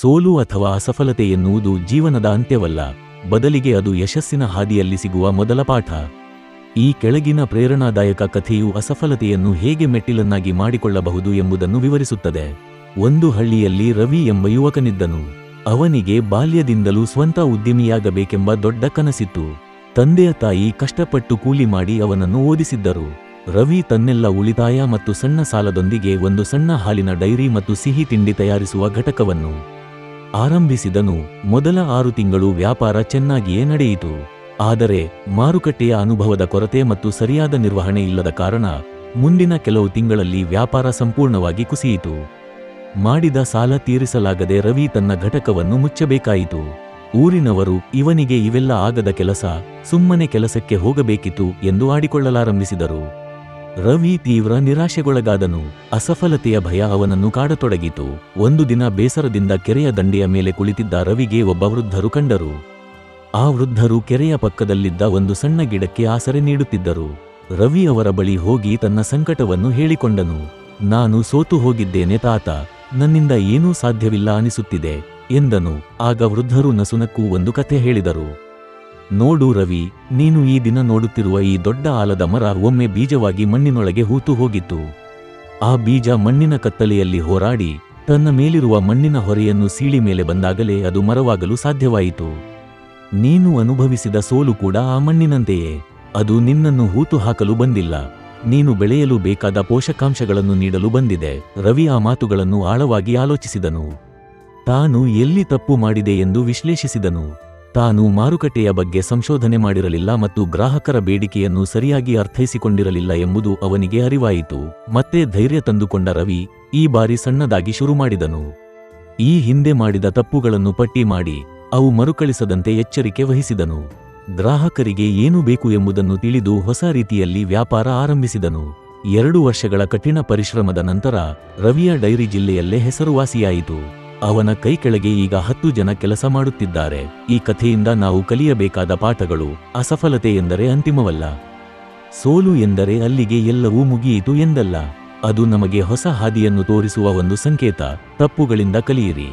ಸೋಲು ಅಥವಾ ಅಸಫಲತೆ ಎನ್ನುವುದು ಜೀವನದ ಅಂತ್ಯವಲ್ಲ, ಬದಲಿಗೆ ಅದು ಯಶಸ್ಸಿನ ಹಾದಿಯಲ್ಲಿ ಸಿಗುವ ಮೊದಲ ಪಾಠ. ಈ ಕೆಳಗಿನ ಪ್ರೇರಣಾದಾಯಕ ಕಥೆಯು ಅಸಫಲತೆಯನ್ನು ಹೇಗೆ ಮೆಟ್ಟಿಲನ್ನಾಗಿ ಮಾಡಿಕೊಳ್ಳಬಹುದು ಎಂಬುದನ್ನು ವಿವರಿಸುತ್ತದೆ. ಒಂದು ಹಳ್ಳಿಯಲ್ಲಿ ರವಿ ಎಂಬ ಯುವಕನಿದ್ದನು. ಅವನಿಗೆ ಬಾಲ್ಯದಿಂದಲೂ ಸ್ವಂತ ಉದ್ಯಮಿಯಾಗಬೇಕೆಂಬ ದೊಡ್ಡ ಕನಸಿತ್ತು. ತಂದೆಯ ತಾಯಿ ಕಷ್ಟಪಟ್ಟು ಕೂಲಿ ಮಾಡಿ ಅವನನ್ನು ಓದಿಸಿದ್ದರು. ರವಿ ತನ್ನೆಲ್ಲ ಉಳಿತಾಯ ಮತ್ತು ಸಣ್ಣ ಸಾಲದೊಂದಿಗೆ ಒಂದು ಸಣ್ಣ ಹಾಲಿನ ಡೈರಿ ಮತ್ತು ಸಿಹಿ ತಿಂಡಿ ತಯಾರಿಸುವ ಘಟಕವನ್ನು ಆರಂಭಿಸಿದನು. ಮೊದಲ ಆರು ತಿಂಗಳು ವ್ಯಾಪಾರ ಚೆನ್ನಾಗಿಯೇ ನಡೆಯಿತು. ಆದರೆ ಮಾರುಕಟ್ಟೆಯ ಅನುಭವದ ಕೊರತೆ ಮತ್ತು ಸರಿಯಾದ ನಿರ್ವಹಣೆ ಇಲ್ಲದ ಕಾರಣ ಮುಂದಿನ ಕೆಲವು ತಿಂಗಳಲ್ಲಿ ವ್ಯಾಪಾರ ಸಂಪೂರ್ಣವಾಗಿ ಕುಸಿಯಿತು. ಮಾಡಿದ ಸಾಲ ತೀರಿಸಲಾಗದೆ ರವಿ ತನ್ನ ಘಟಕವನ್ನು ಮುಚ್ಚಬೇಕಾಯಿತು. ಊರಿನವರು, ಇವನಿಗೆ ಇವೆಲ್ಲ ಆಗದ ಕೆಲಸ, ಸುಮ್ಮನೆ ಕೆಲಸಕ್ಕೆ ಹೋಗಬೇಕಿತ್ತು ಎಂದು ಆಡಿಕೊಳ್ಳಲಾರಂಭಿಸಿದರು. ರವಿ ತೀವ್ರ ನಿರಾಶೆಗೊಳಗಾದನು. ಅಸಫಲತೆಯ ಭಯ ಅವನನ್ನು ಕಾಡತೊಡಗಿತು. ಒಂದು ದಿನ ಬೇಸರದಿಂದ ಕೆರೆಯ ದಂಡೆಯ ಮೇಲೆ ಕುಳಿತಿದ್ದ ರವಿಗೆ ಒಬ್ಬ ವೃದ್ಧರು ಕಂಡರು. ಆ ವೃದ್ಧರು ಕೆರೆಯ ಪಕ್ಕದಲ್ಲಿದ್ದ ಒಂದು ಸಣ್ಣ ಗಿಡಕ್ಕೆ ಆಸರೆ ನೀಡುತ್ತಿದ್ದರು. ರವಿ ಅವರ ಬಳಿ ಹೋಗಿ ತನ್ನ ಸಂಕಟವನ್ನು ಹೇಳಿಕೊಂಡನು. ನಾನು ಸೋತು ಹೋಗಿದ್ದೇನೆ ತಾತ. ನನ್ನಿಂದ ಏನೂ ಸಾಧ್ಯವಿಲ್ಲ ಅನಿಸುತ್ತಿದೆ ಎಂದನು. ಆಗ ವೃದ್ಧರು ನಸುನಕ್ಕೂ ಒಂದು ಕಥೆ ಹೇಳಿದರು. ನೋಡು ರವಿ, ನೀನು ಈ ದಿನ ನೋಡುತ್ತಿರುವ ಈ ದೊಡ್ಡ ಆಲದ ಮರ ಒಮ್ಮೆ ಬೀಜವಾಗಿ ಮಣ್ಣಿನೊಳಗೆ ಹೂತು ಹೋಗಿತ್ತು. ಆ ಬೀಜ ಮಣ್ಣಿನ ಕತ್ತಲೆಯಲ್ಲಿ ಹೋರಾಡಿ, ತನ್ನ ಮೇಲಿರುವ ಮಣ್ಣಿನ ಹೊರೆಯನ್ನು ಸೀಳಿ ಮೇಲೆ ಬಂದಾಗಲೇ ಅದು ಮರವಾಗಲು ಸಾಧ್ಯವಾಯಿತು. ನೀನು ಅನುಭವಿಸಿದ ಸೋಲು ಕೂಡ ಆ ಮಣ್ಣಿನಂತೆಯೇ. ಅದು ನಿನ್ನನ್ನು ಹೂತು ಹಾಕಲು ಬಂದಿಲ್ಲ. ನೀನು ಬೆಳೆಯಲು ಬೇಕಾದ ಪೋಷಕಾಂಶಗಳನ್ನು ನೀಡಲು ಬಂದಿದೆ. ರವಿ ಆ ಮಾತುಗಳನ್ನು ಆಳವಾಗಿ ಆಲೋಚಿಸಿದನು. ತಾನು ಎಲ್ಲಿ ತಪ್ಪು ಮಾಡಿದೆ ಎಂದು ವಿಶ್ಲೇಷಿಸಿದನು. ತಾನು ಮಾರುಕಟ್ಟೆಯ ಬಗ್ಗೆ ಸಂಶೋಧನೆ ಮಾಡಿರಲಿಲ್ಲ ಮತ್ತು ಗ್ರಾಹಕರ ಬೇಡಿಕೆಯನ್ನು ಸರಿಯಾಗಿ ಅರ್ಥೈಸಿಕೊಂಡಿರಲಿಲ್ಲ ಎಂಬುದು ಅವನಿಗೆ ಅರಿವಾಯಿತು. ಮತ್ತೆ ಧೈರ್ಯ ತಂದುಕೊಂಡ ರವಿ ಈ ಬಾರಿ ಸಣ್ಣದಾಗಿ ಶುರು ಮಾಡಿದನು. ಈ ಹಿಂದೆ ಮಾಡಿದ ತಪ್ಪುಗಳನ್ನು ಪಟ್ಟಿ ಮಾಡಿ ಅವು ಮರುಕಳಿಸದಂತೆ ಎಚ್ಚರಿಕೆ ವಹಿಸಿದನು. ಗ್ರಾಹಕರಿಗೆ ಏನು ಬೇಕು ಎಂಬುದನ್ನು ತಿಳಿದು ಹೊಸ ರೀತಿಯಲ್ಲಿ ವ್ಯಾಪಾರ ಆರಂಭಿಸಿದನು. ಎರಡು ವರ್ಷಗಳ ಕಠಿಣ ಪರಿಶ್ರಮದ ನಂತರ ರವಿಯ ಡೈರಿ ಜಿಲ್ಲೆಯಲ್ಲೇ ಹೆಸರುವಾಸಿಯಾಯಿತು. ಅವನ ಕೈ ಕೆಳಗೆ ಈಗ ಹತ್ತು ಜನ ಕೆಲಸ ಮಾಡುತ್ತಿದ್ದಾರೆ. ಈ ಕಥೆಯಿಂದ ನಾವು ಕಲಿಯಬೇಕಾದ ಪಾಠಗಳು ಅಸಫಲತೆ ಎಂದರೆ ಅಂತಿಮವಲ್ಲ. ಸೋಲು ಎಂದರೆ ಅಲ್ಲಿಗೆ ಎಲ್ಲವೂ ಮುಗಿಯಿತು ಎಂದಲ್ಲ. ಅದು ನಮಗೆ ಹೊಸ ಹಾದಿಯನ್ನು ತೋರಿಸುವ ಒಂದು ಸಂಕೇತ. ತಪ್ಪುಗಳಿಂದ ಕಲಿಯಿರಿ.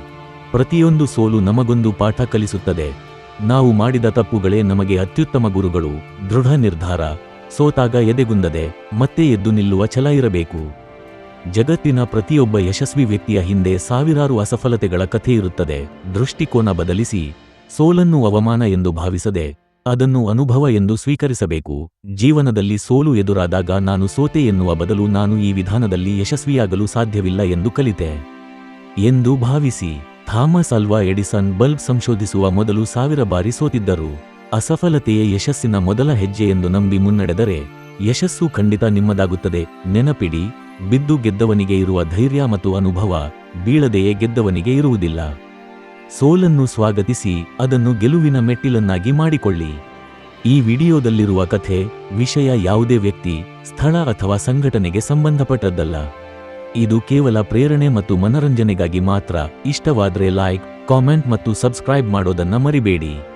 ಪ್ರತಿಯೊಂದು ಸೋಲು ನಮಗೊಂದು ಪಾಠ ಕಲಿಸುತ್ತದೆ. ನಾವು ಮಾಡಿದ ತಪ್ಪುಗಳೇ ನಮಗೆ ಅತ್ಯುತ್ತಮ ಗುರುಗಳು. ದೃಢ ನಿರ್ಧಾರ. ಸೋತಾಗ ಎದೆಗುಂದದೆ ಮತ್ತೆ ಎದ್ದು ನಿಲ್ಲುವ ಛಲ ಇರಬೇಕು. ಜಗತ್ತಿನ ಪ್ರತಿಯೊಬ್ಬ ಯಶಸ್ವಿ ವ್ಯಕ್ತಿಯ ಹಿಂದೆ ಸಾವಿರಾರು ಅಸಫಲತೆಗಳ ಕಥೆ ಇರುತ್ತದೆ. ದೃಷ್ಟಿಕೋನ ಬದಲಿಸಿ, ಸೋಲನ್ನು ಅವಮಾನ ಎಂದು ಭಾವಿಸದೆ, ಅದನ್ನು ಅನುಭವ ಎಂದು ಸ್ವೀಕರಿಸಬೇಕು. ಜೀವನದಲ್ಲಿ ಸೋಲು ಎದುರಾದಾಗ ನಾನು ಸೋತೆ ಎನ್ನುವ ಬದಲು ನಾನು ಈ ವಿಧಾನದಲ್ಲಿ ಯಶಸ್ವಿಯಾಗಲು ಸಾಧ್ಯವಿಲ್ಲ ಎಂದು ಕಲಿತೆ. ಎಂದು ಭಾವಿಸಿ, ಥಾಮಸ್ ಅಲ್ವಾ ಎಡಿಸನ್ ಬಲ್ಬ್ ಸಂಶೋಧಿಸುವ ಮೊದಲು ಸಾವಿರ ಬಾರಿ ಸೋತಿದ್ದರು. ಅಸಫಲತೆಯೇ ಯಶಸ್ಸಿನ ಮೊದಲ ಹೆಜ್ಜೆ ಎಂದು ನಂಬಿ ಮುನ್ನಡೆದರೆ, ಯಶಸ್ಸು ಖಂಡಿತ ನಿಮ್ಮದಾಗುತ್ತದೆ. ನೆನಪಿಡಿ ಬಿದ್ದು ಗೆದ್ದವನಿಗೆ ಇರುವ ಧೈರ್ಯ ಮತ್ತು ಅನುಭವ ಬೀಳದೆಯೇ ಗೆದ್ದವನಿಗೆ ಇರುವುದಿಲ್ಲ. ಸೋಲನ್ನು ಸ್ವಾಗತಿಸಿ ಅದನ್ನು ಗೆಲುವಿನ ಮೆಟ್ಟಿಲನ್ನಾಗಿ ಮಾಡಿಕೊಳ್ಳಿ. ಈ ವಿಡಿಯೋದಲ್ಲಿರುವ ಕಥೆ, ವಿಷಯ ಯಾವುದೇ ವ್ಯಕ್ತಿ, ಸ್ಥಳ ಅಥವಾ ಸಂಘಟನೆಗೆ ಸಂಬಂಧಪಟ್ಟದ್ದಲ್ಲ. ಇದು ಕೇವಲ ಪ್ರೇರಣೆ ಮತ್ತು ಮನರಂಜನೆಗಾಗಿ ಮಾತ್ರ. ಇಷ್ಟವಾದರೆ ಲೈಕ್ ಕಾಮೆಂಟ್ ಮತ್ತು ಸಬ್ಸ್ಕ್ರೈಬ್ ಮಾಡೋದನ್ನ ಮರಿಬೇಡಿ.